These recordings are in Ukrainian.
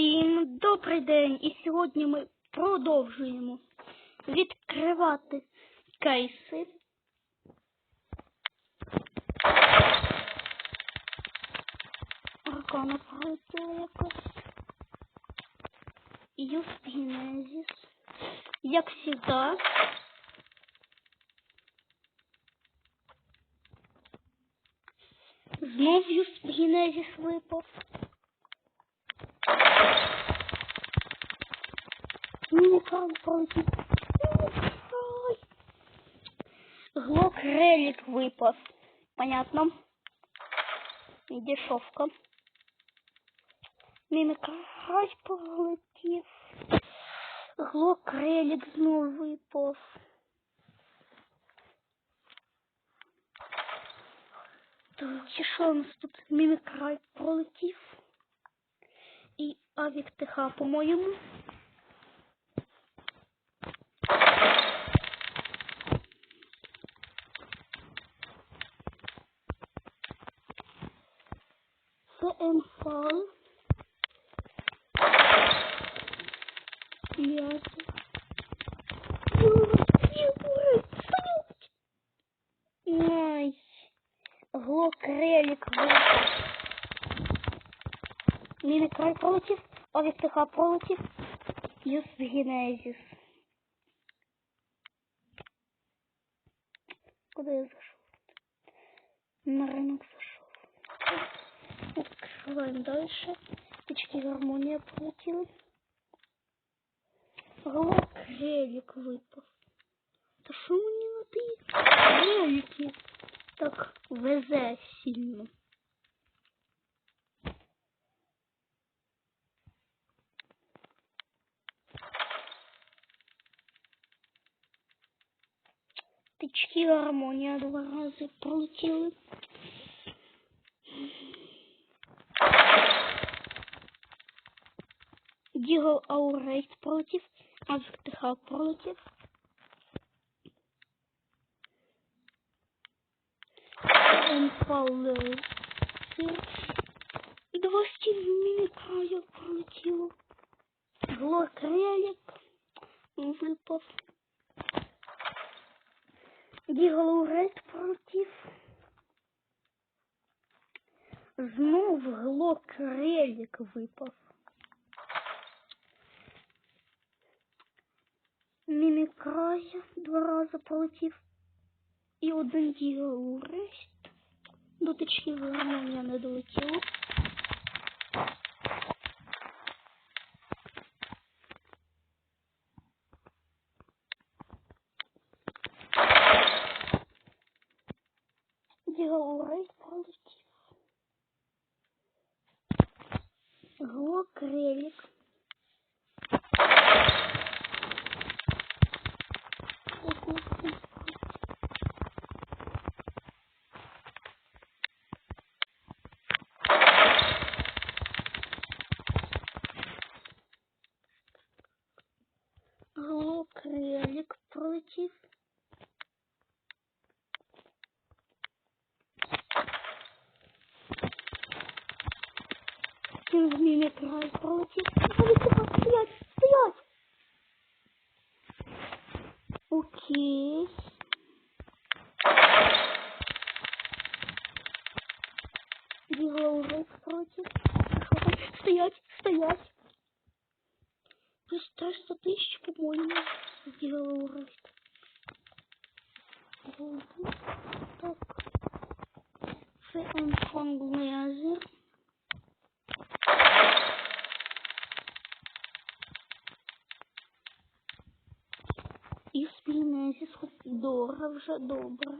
Всім добрий день! І сьогодні ми продовжуємо відкривати кейси. Аркана пролетіла якось. Юст Як завжди. Знов Юст випав. Мінікан пройти. Глок релик випав. Понятно. Дешевка. Мімікрай полетів. Глок релик знов випав. І що у нас тут? Мімікрай пролетів. І Авік ТХ, по-моєму. ФМФ. Пять. Найс. Глок релик. Мимикрай против. ТХ против. Юс Генезис. Куда я зашел? На рынок. открываем дальше. Печки гармония получил. Голок релик выпал. Да что у него ты? Релики. Так, ВЗ сильно. Печки гармония два раза пролетели. Дігл Аурейт против, Авіктиха против. Емпал Два стільміка пролетіло. Глок релік випав. Дігл Аурейт против. Знов глок релік випав. Мімікрая два рази полетів. І один діалурест. До тички гармонія не долетіло. Діалурест полетів. Глок релік. Глок релик против. Мимикрай против. Стоять, стоять! Окей. Дилоурек против. Что? Стоять, стоять. Плюс 300 тысяч, по-моему, сделал рост. Так. Фэнфонг лазер. І спільне зі Дора вже добре.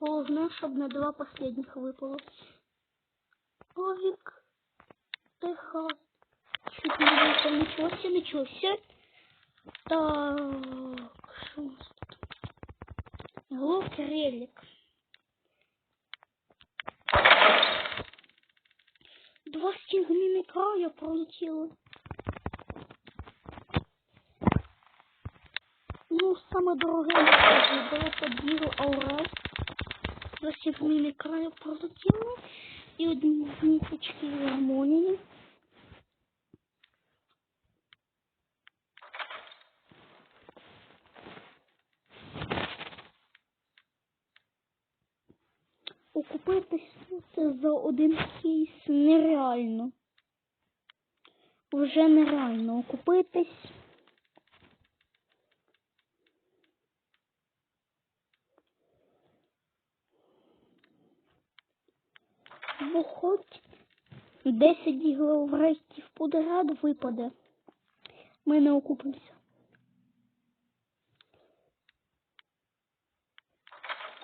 Головне, щоб на два последних випало. Овик. Тихо. Чуть не выпал. Ничего себе, ничего себе. Так, что у тут? Глок релик. Два стінгміни края пролетіло. Ну, саме дороге було поділо Аурес. Два стінгміни края пролетіло. І І одні ниточки гармонії. Окупитись це за один кейс нереально. Вже нереально окупитись. Бо хоч 10 гіловрейків подряд випаде. Ми не окупимося.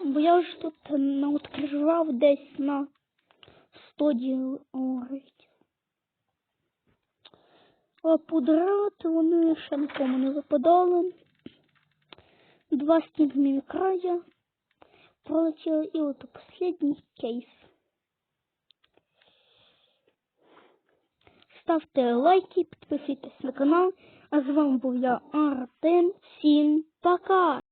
Бо я ж тут наоткрижував десь на 100 діловрейків. А подряд вони ще нікому не випадали. Два стігмі края пролетіли і от останній кейс. Ставте лайки, підписуйтесь на канал. А з вами був я Артем. Всім пока!